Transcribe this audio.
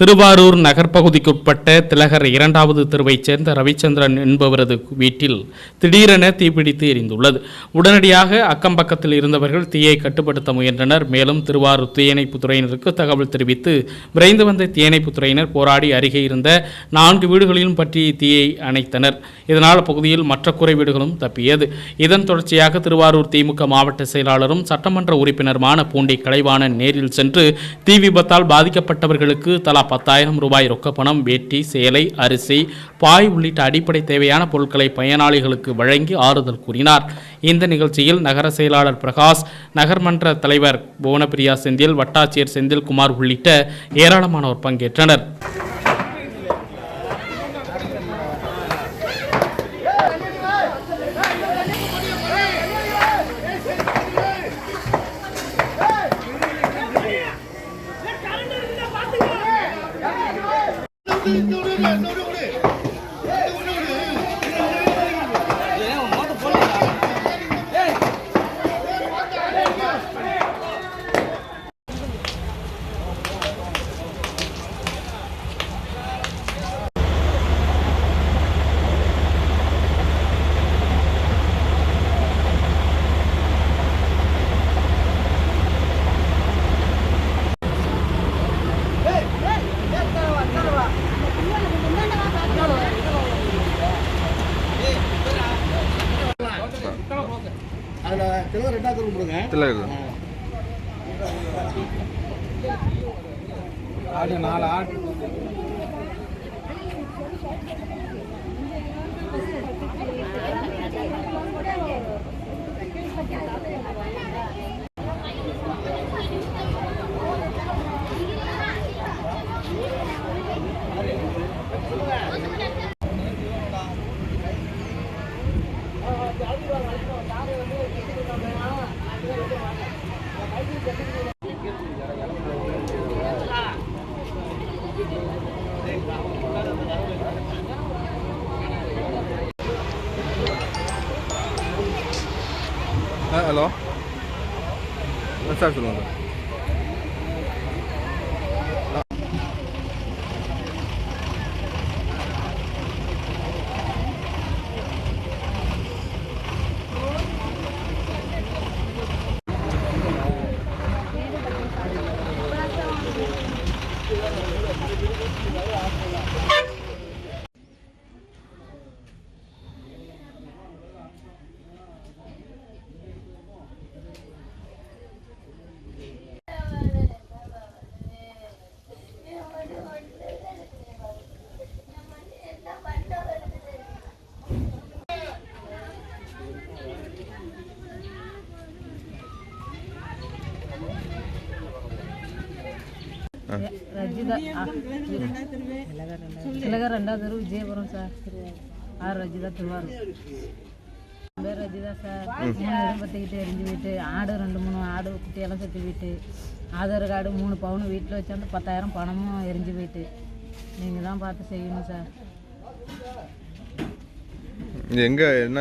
திருவாரூர் நகர்ப்பகுதிக்குட்பட்ட திலகர் இரண்டாவது தெருவைச் சேர்ந்த ரவிச்சந்திரன் என்பவரது வீட்டில் திடீரென தீப்பிடித்து எரிந்துள்ளது. உடனடியாக அக்கம் பக்கத்தில் இருந்தவர்கள் தீயை கட்டுப்படுத்த முயன்றனர். மேலும் திருவாரூர் தீயணைப்பு துறையினருக்கு தகவல் தெரிவித்து விரைந்து வந்த தீயணைப்பு துறையினர் போராடி அருகே இருந்த நான்கு வீடுகளிலும் பற்றி தீயை அணைத்தனர். இதனால் அப்பகுதியில் மற்ற குறை வீடுகளும் தப்பியது. இதன் தொடர்ச்சியாக திருவாரூர் திமுக மாவட்ட செயலாளரும் சட்டமன்ற உறுப்பினருமான பூண்டி கலைவாணன் நேரில் சென்று தீ விபத்தால் பாதிக்கப்பட்டவர்களுக்கு தலா பத்தாயிரம் ரூபாய் ரொக்கப்பணம் வேட்டி சேலை அரிசி பாய் உள்ளிட்ட அடிப்படை தேவையான பொருட்களை பயனாளிகளுக்கு வழங்கி ஆறுதல் கூறினார். இந்த நிகழ்ச்சியில் நகர செயலாளர் பிரகாஷ் நகர்மன்ற தலைவர் புவனப்பிரியா செந்தில் வட்டாட்சியர் செந்தில்குமார் உள்ளிட்ட ஏராளமானோர் பங்கேற்றனர். no, no, no, no. அதில் கிலோ ரெண்டாவது ரூம் கொடுங்க திலகர் ஆடு நாலு ஆடு. é hello. Onde está a look. Yeah. Rajitha Thilagar ரெண்டாவது தெரு விஜயபுரம் சார். ஆர் ரஜிதா திருவாரூர். பேர் ரஜிதா சார். பற்றிக்கிட்டு எரிஞ்சு போயிட்டு ஆடு ரெண்டு மூணு ஆடு குட்டியெல்லாம் செத்து போயிட்டு ஆதார் கார்டு மூணு பவுன் வீட்டில் வச்சாந்து பத்தாயிரம் பணமும் எரிஞ்சு போயிட்டு. நீங்கள் தான் பார்த்து செய்யணும் சார். எங்கே என்ன